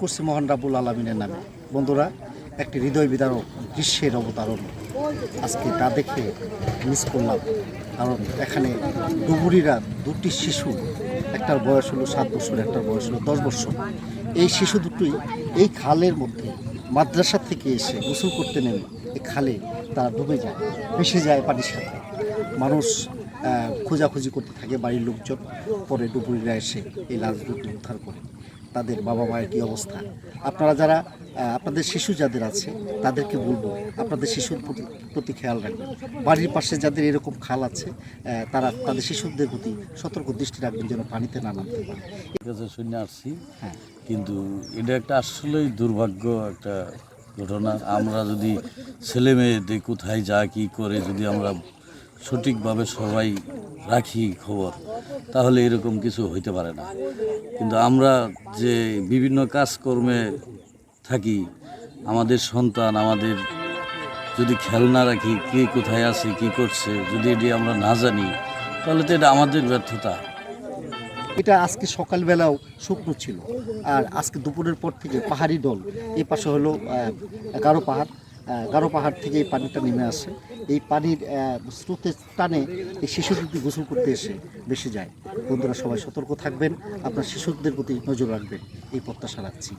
করছি মহান রাবুল আলমিনের নামে। বন্ধুরা, একটি হৃদয় বিদারক গ্রীষ্মের অবতারণ আজকে তা দেখে মিস করলাম। কারণ এখানে ডুবুরিরা দুটি শিশু, একটার বয়স হলো সাত বছর, একটার বয়স হলো দশ বছর। এই শিশু দুটোই এই খালের মধ্যে মাদ্রাসা থেকে এসে গোসল করতে নেমে এই খালে তারা ডুবে যায়, ভেসে যায় পানির সাথে। মানুষ খোঁজাখুঁজি করতে থাকে বাড়ির লোকজন। পরে ডুবুরিরা এসে এই লাশ দুটি উদ্ধার করে। তাদের বাবা মায়ের কী অবস্থা? আপনারা যারা আপনাদের শিশু যাদের আছে তাদেরকে বলব আপনাদের শিশুর প্রতি প্রতি খেয়াল রাখবেন। বাড়ির পাশে যাদের এরকম খাল আছে তারা তাদের শিশুদের প্রতি সতর্ক দৃষ্টি রাখবেন যেন পানিতে না নামতে পারে। কাছে শুনে আসছি। হ্যাঁ। কিন্তু এটা একটা আসলেই দুর্ভাগ্য একটা ঘটনা। আমরা যদি ছেলে মেয়েদের কোথায় যা কি করে যদি আমরা সঠিকভাবে সবাই রাখি খবর তাহলে এরকম কিছু হইতে পারে না। কিন্তু আমরা যে বিভিন্ন কাজকর্মে থাকি, আমাদের সন্তান, আমাদের যদি খেয়াল না রাখি, কে কোথায় আছে, কি করছে, যদি এটি আমরা না জানি, তাহলে তো এটা আমাদের ব্যর্থতা। এটা আজকে সকালবেলাও শুকনো ছিল। আর আজকে দুপুরের পর থেকে পাহাড়ি দল এই পাশে হলো গারো পাহাড়। গারো পাহাড় থেকে এই পানিটা নেমে আসে। এই পানির স্রোতের টানে এই শিশু কিন্তু গোসল করতে এসে বেশি যায়। বন্ধুরা সবাই সতর্ক থাকবেন। আপনার শিশুদের প্রতি নজর রাখবেন। এই প্রত্যাশা রাখছি।